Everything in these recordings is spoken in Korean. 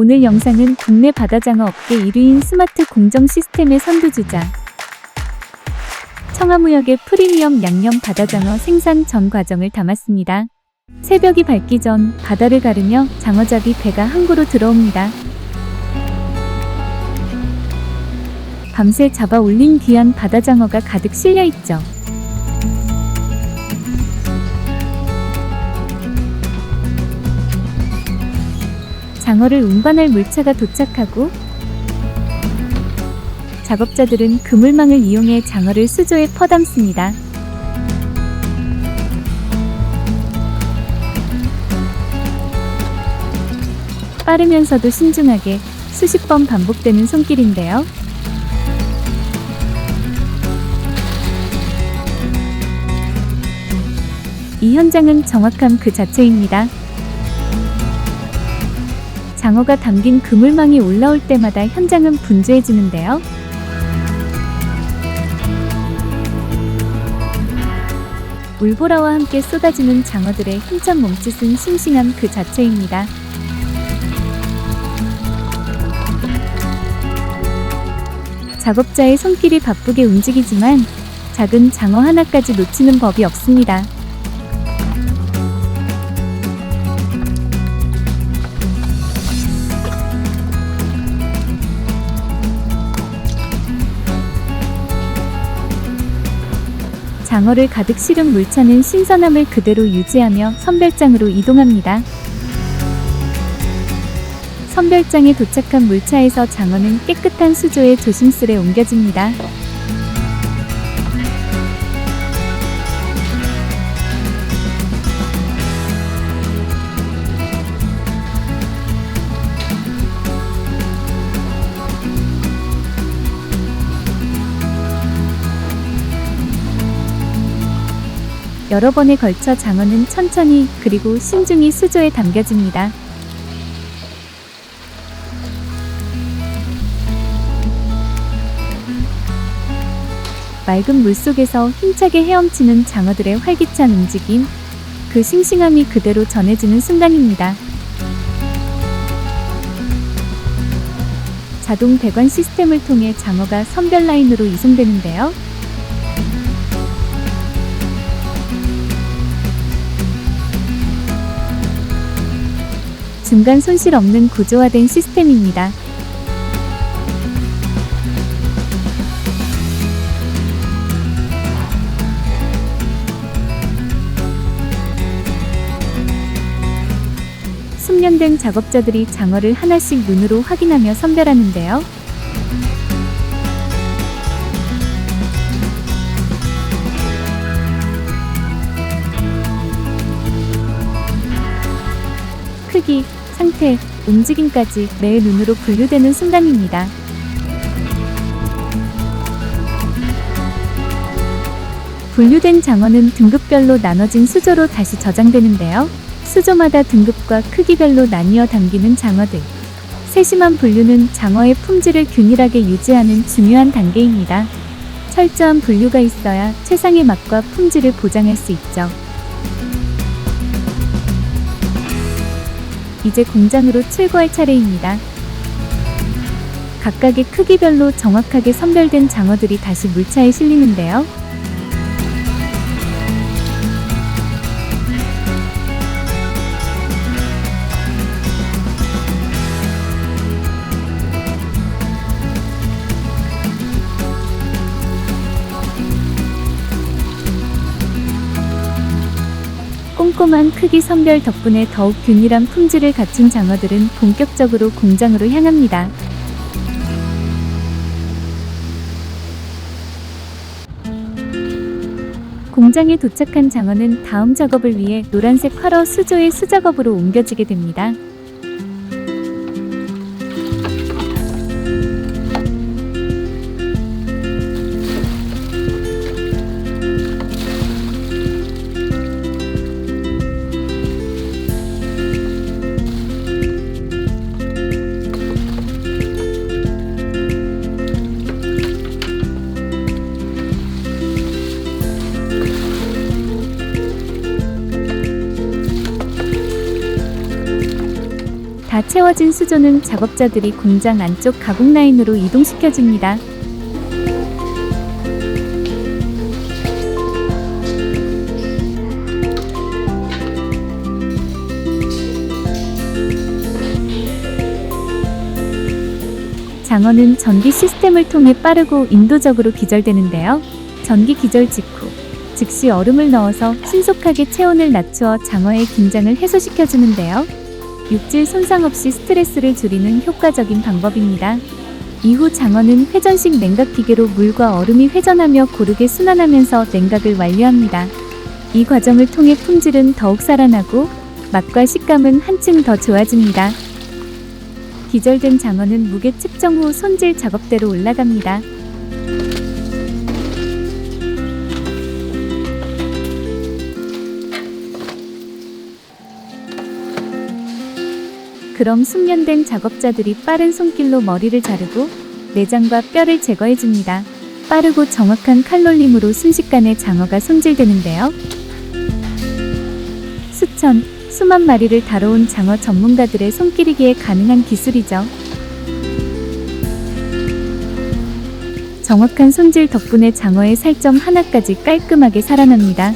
오늘 영상은 국내 바다장어 업계 1위인 스마트 공정 시스템의 선두주자 청하무역의 프리미엄 양념 바다장어 생산 전 과정을 담았습니다. 새벽이 밝기 전 바다를 가르며 장어잡이 배가 항구로 들어옵니다. 밤새 잡아 올린 귀한 바다장어가 가득 실려 있죠. 장어를 운반할 물차가 도착하고 작업자들은 그물망을 이용해 장어를 수조에 퍼담습니다. 빠르면서도 신중하게 수십 번 반복되는 손길인데요. 이 현장은 정확함 그 자체입니다. 장어가 담긴 그물망이 올라올 때마다 현장은 분주해지는데요. 울보라와 함께 쏟아지는 장어들의 힘찬 몸짓은 싱싱함 그 자체입니다. 작업자의 손길이 바쁘게 움직이지만 작은 장어 하나까지 놓치는 법이 없습니다. 장어를 가득 실은 물차는 신선함을 그대로 유지하며 선별장으로 이동합니다. 선별장에 도착한 물차에서 장어는 깨끗한 수조에 조심스레 옮겨집니다. 여러 번에 걸쳐 장어는 천천히 그리고 신중히 수조에 담겨집니다. 맑은 물 속에서 힘차게 헤엄치는 장어들의 활기찬 움직임, 그 싱싱함이 그대로 전해지는 순간입니다. 자동 배관 시스템을 통해 장어가 선별 라인으로 이송되는데요. 중간 손실 없는 구조화된 시스템입니다. 숙련된 작업자들이 장어를 하나씩 눈으로 확인하며 선별하는데요. 크기, 상태, 움직임까지 내 눈으로 분류되는 순간입니다. 분류된 장어는 등급별로 나눠진 수조로 다시 저장되는데요. 수조마다 등급과 크기별로 나뉘어 담기는 장어들. 세심한 분류는 장어의 품질을 균일하게 유지하는 중요한 단계입니다. 철저한 분류가 있어야 최상의 맛과 품질을 보장할 수 있죠. 이제 공장으로 출고할 차례입니다. 각각의 크기별로 정확하게 선별된 장어들이 다시 물차에 실리는데요. 꼼꼼한 크기 선별 덕분에 더욱 균일한 품질을 갖춘 장어들은 본격적으로 공장으로 향합니다. 공장에 도착한 장어는 다음 작업을 위해 노란색 활어 수조의 수작업으로 옮겨지게 됩니다. 채워진 수조는 작업자들이 공장 안쪽 가공 라인으로 이동시켜줍니다. 장어는 전기 시스템을 통해 빠르고 인도적으로 기절되는데요. 전기 기절 직후 즉시 얼음을 넣어서 신속하게 체온을 낮추어 장어의 긴장을 해소시켜주는데요. 육질 손상 없이 스트레스를 줄이는 효과적인 방법입니다. 이후 장어는 회전식 냉각 기계로 물과 얼음이 회전하며 고르게 순환하면서 냉각을 완료합니다. 이 과정을 통해 품질은 더욱 살아나고 맛과 식감은 한층 더 좋아집니다. 기절된 장어는 무게 측정 후 손질 작업대로 올라갑니다. 그럼 숙련된 작업자들이 빠른 손길로 머리를 자르고 내장과 뼈를 제거해 줍니다. 빠르고 정확한 칼놀림으로 순식간에 장어가 손질되는데요. 수천, 수만 마리를 다뤄온 장어 전문가들의 손길이기에 가능한 기술이죠. 정확한 손질 덕분에 장어의 살점 하나까지 깔끔하게 살아납니다.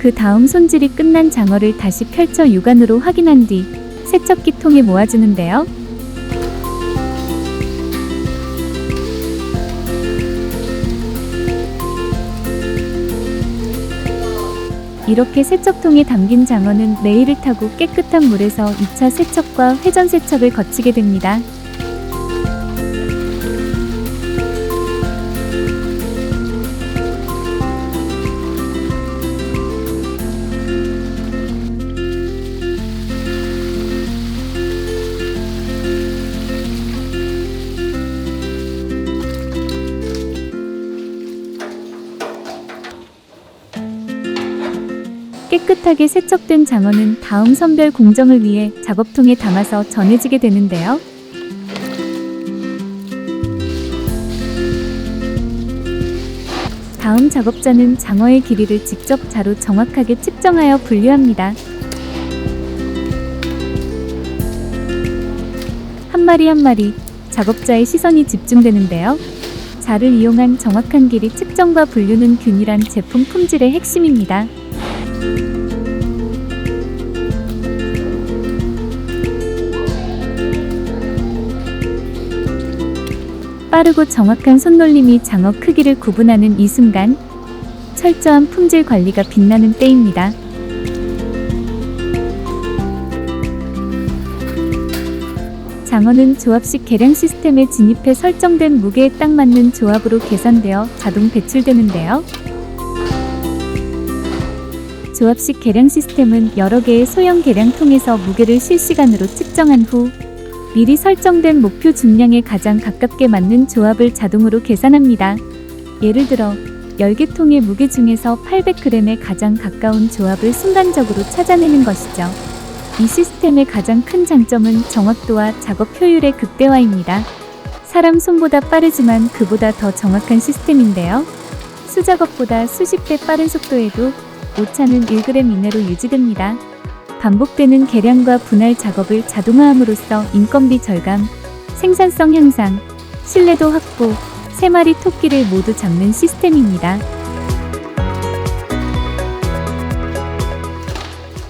그 다음 손질이 끝난 장어를 다시 펼쳐 육안으로 확인한 뒤 세척기 통에 모아주는데요. 이렇게 세척통에 담긴 장어는 레일을 타고 깨끗한 물에서 2차 세척과 회전 세척을 거치게 됩니다. 깨끗하게 세척된 장어는 다음 선별 공정을 위해 작업통에 담아서 전해지게 되는데요. 다음 작업자는 장어의 길이를 직접 자로 정확하게 측정하여 분류합니다. 한 마리 한 마리 작업자의 시선이 집중되는데요. 자를 이용한 정확한 길이 측정과 분류는 균일한 제품 품질의 핵심입니다. 빠르고 정확한 손놀림이 장어 크기를 구분하는 이 순간 철저한 품질 관리가 빛나는 때입니다. 장어는 조합식 계량 시스템에 진입해 설정된 무게에 딱 맞는 조합으로 계산되어 자동 배출되는데요. 조합식 계량 시스템은 여러 개의 소형 계량통에서 무게를 실시간으로 측정한 후 미리 설정된 목표 중량에 가장 가깝게 맞는 조합을 자동으로 계산합니다. 예를 들어 10개 통의 무게 중에서 800g에 가장 가까운 조합을 순간적으로 찾아내는 것이죠. 이 시스템의 가장 큰 장점은 정확도와 작업 효율의 극대화입니다. 사람 손보다 빠르지만 그보다 더 정확한 시스템인데요. 수작업보다 수십 배 빠른 속도에도 오차는 1g 이내로 유지됩니다. 반복되는 계량과 분할 작업을 자동화함으로써 인건비 절감, 생산성 향상, 신뢰도 확보, 세 마리 토끼를 모두 잡는 시스템입니다.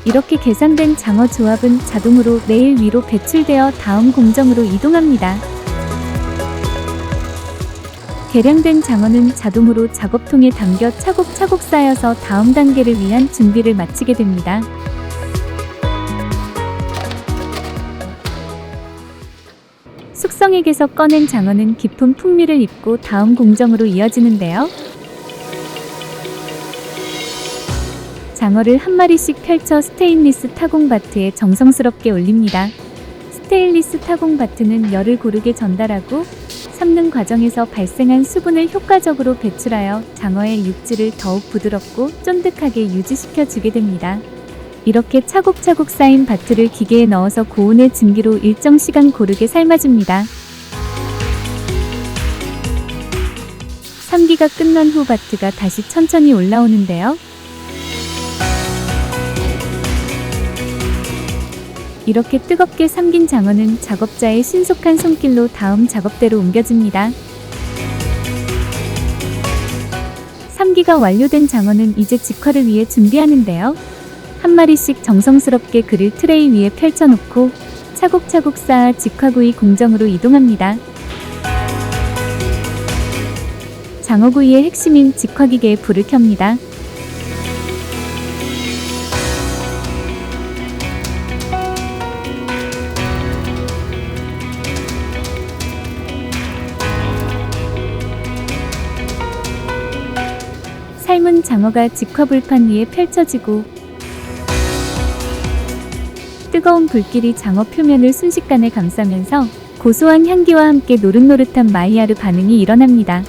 이렇게 계산된 장어 조합은 자동으로 레일 위로 배출되어 다음 공정으로 이동합니다. 계량된 장어는 자동으로 작업통에 담겨 차곡차곡 쌓여서 다음 단계를 위한 준비를 마치게 됩니다. 숙성액에서 꺼낸 장어는 깊은 풍미를 입고 다음 공정으로 이어지는데요. 장어를 한 마리씩 펼쳐 스테인리스 타공바트에 정성스럽게 올립니다. 스테인리스 타공바트는 열을 고르게 전달하고 삶는 과정에서 발생한 수분을 효과적으로 배출하여 장어의 육질을 더욱 부드럽고 쫀득하게 유지시켜 주게 됩니다. 이렇게 차곡차곡 쌓인 바트를 기계에 넣어서 고온의 증기로 일정 시간 고르게 삶아줍니다. 삶기가 끝난 후 바트가 다시 천천히 올라오는데요. 이렇게 뜨겁게 삶긴 장어는 작업자의 신속한 손길로 다음 작업대로 옮겨집니다. 삶기가 완료된 장어는 이제 직화를 위해 준비하는데요. 한 마리씩 정성스럽게 그릴 트레이 위에 펼쳐놓고 차곡차곡 쌓아 직화구이 공정으로 이동합니다. 장어구이의 핵심인 직화기계에 불을 켭니다. 삶은 장어가 직화불판 위에 펼쳐지고 뜨거운 불길이 장어 표면을 순식간에 감싸면서 고소한 향기와 함께 노릇노릇한 마이야르 반응이 일어납니다.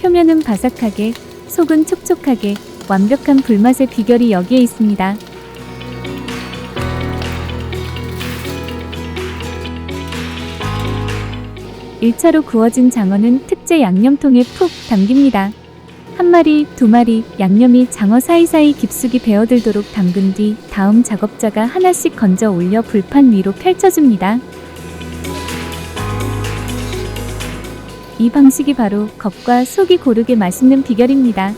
표면은 바삭하게, 속은 촉촉하게, 완벽한 불맛의 비결이 여기에 있습니다. 일차로 구워진 장어는 특제 양념통에 푹 담깁니다. 한 마리, 두 마리 양념이 장어 사이사이 깊숙이 배어들도록 담근 뒤 다음 작업자가 하나씩 건져 올려 불판 위로 펼쳐줍니다. 이 방식이 바로 겉과 속이 고르게 맛있는 비결입니다.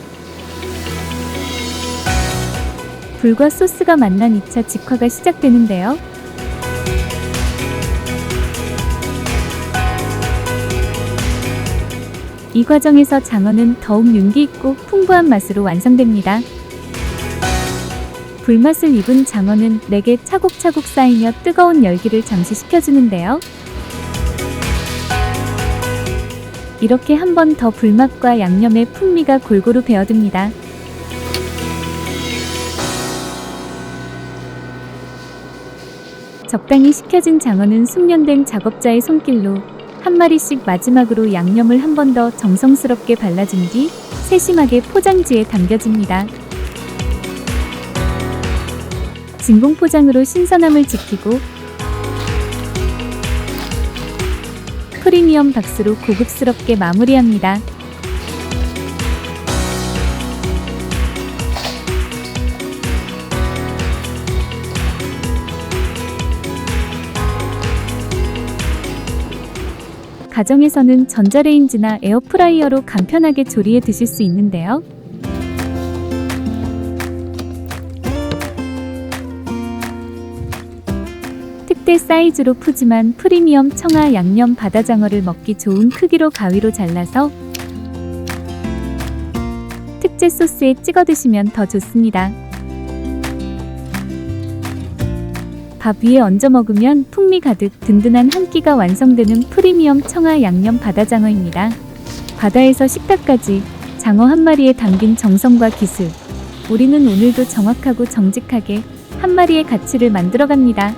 불과 소스가 만난 2차 직화가 시작되는데요. 이 과정에서 장어는 더욱 윤기 있고 풍부한 맛으로 완성됩니다. 불맛을 입은 장어는 내게 차곡차곡 쌓이며 뜨거운 열기를 잠시 식혀주는데요. 이렇게 한 번 더 불맛과 양념의 풍미가 골고루 배어듭니다. 적당히 식혀진 장어는 숙련된 작업자의 손길로 한 마리씩 마지막으로 양념을 한 번 더 정성스럽게 발라준 뒤 세심하게 포장지에 담겨집니다. 진공 포장으로 신선함을 지키고 프리미엄 박스로 고급스럽게 마무리합니다. 가정에서는 전자레인지나 에어프라이어로 간편하게 조리해 드실 수 있는데요. 특대 사이즈로 푸짐한 프리미엄 청아 양념 바다장어를 먹기 좋은 크기로 가위로 잘라서 특제 소스에 찍어 드시면 더 좋습니다. 밥 위에 얹어 먹으면 풍미 가득 든든한 한 끼가 완성되는 프리미엄 청아 양념 바다장어입니다. 바다에서 식탁까지 장어 한 마리에 담긴 정성과 기술. 우리는 오늘도 정확하고 정직하게 한 마리의 가치를 만들어 갑니다.